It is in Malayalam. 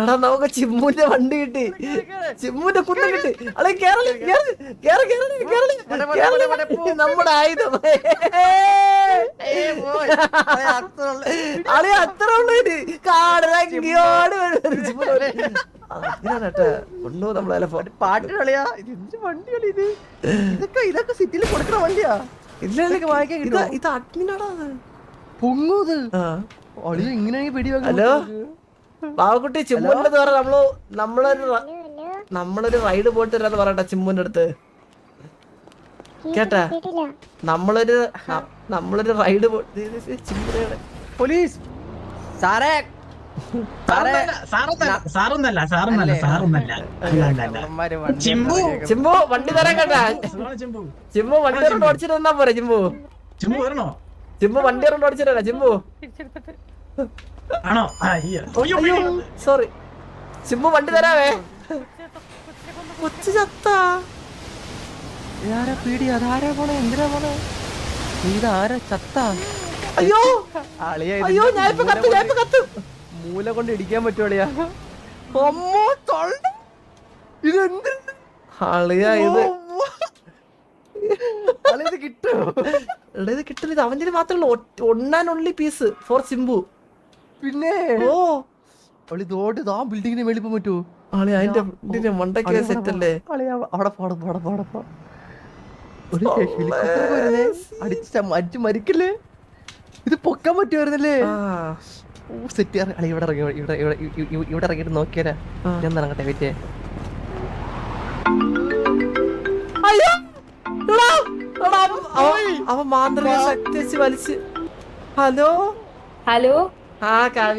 എടാ നമുക്ക് ചിമ്മുന്റെ വണ്ടി കിട്ടി. ചിമ്മുന്റെ കുന്ന കിട്ടി. അളെ കേരളി കേരളി കേരള കേരള. നമ്മുടെ ആയുധം. അളി അത്ര ഉള്ളു കാടിറങ്ങിയോട് കൊണ്ടു നമ്മളെ പാട്ട് കളിയാ. ഇത് വണ്ടി കളി ഇത്? ഇതൊക്കെ ഇതൊക്കെ സിറ്റിയിൽ കൊടുക്കുന്ന വണ്ടിയാ? വാങ്ങിക്കാൻ ഇത്. പൊങ്ങൂത് അളി ഇങ്ങനെ പിടി ഹലോ? പറ്റുമോ? ബാബുക്കുട്ടി ചിമ്മുന്റെ അടുത്ത് പറ നമ്മൾ നമ്മളൊരു നമ്മളൊരു റൈഡ് പോയിട്ട് വരാന്ന് പറയട്ടെ ചിമ്മുന്റെ അടുത്ത് കേട്ടാ? നമ്മളൊരു നമ്മളൊരു റൈഡ് പോലീസ്! സാറേ! ചിമ്പു. വണ്ടി തരാൻ കേട്ടാ. ചിമ്പു ചിമ്പു. വണ്ടി ഓടിച്ചിട്ട് തന്നാ പോരെ ചിമ്പു. ചിമ്പു. വരണോ? ചിമ്പു വണ്ടി ഓടിച്ചിട്ടാ ചിമ്പു? ആണോ. സോറി സിമ്പു വണ്ടി തരാവേ. കൊച്ചു ചത്താ ഇതാരാ പീടി അതാരാ പോണേ? എന്തിനാ പോണേ? ഇതാരാ ചത്ത? അയ്യോ. അളിയ അയ്യോ ഞാൻ ഇപ്പൊ കത്ത് ഞാൻ ഇപ്പൊ കത്ത്. മൂല കൊണ്ട് ഇടിക്കാൻ പറ്റുവാളിയാ അമ്മോ തൊണ്ട ഇതെന്ത് അളിയാ ഇത് അളിയ ഇത് കിട്ടോ? ഇത് കിട്ടില്ല ഇത് അവന്റെ മാത്രമല്ല ഒണ്ണാൻ ഒൺലി പീസ് ഫോർ ചിമ്പു പിന്നെ ഓ. അവൾ തോട്ട് ആ ബിൽഡിങ്ങിന് മേളിൽ പോകാൻ പറ്റുമോ ആളെ അതിന്റെ ഇതിന്റെ മണ്ടയ്ക്ക് സെറ്റ് അല്ലേ? അവിടെ പോടാ പോടാ പോടാ പോ ഒരു ഹെലികോപ്റ്റർ വരുന്നേ. അടിച്ച് അടിച്ച് മരിക്കല്ലേ? ഇത് പൊക്കാൻ പറ്റുമായിരുന്നല്ലേ സെറ്റ് അളി ഇവിടെ ഇറങ്ങി ഇവിടെ ഇവിടെ ഇ- ഇ- ഇവിടെ ഇറങ്ങിയിട്ട് നോക്കിയാലാ ആ. ഞാൻ ഇറങ്ങട്ടെ അവൻ- മാന്ത്രിക ശക്തി വെച്ച് വലിച്ച്. ഹലോ? ഹലോ? ആ കാവ്യ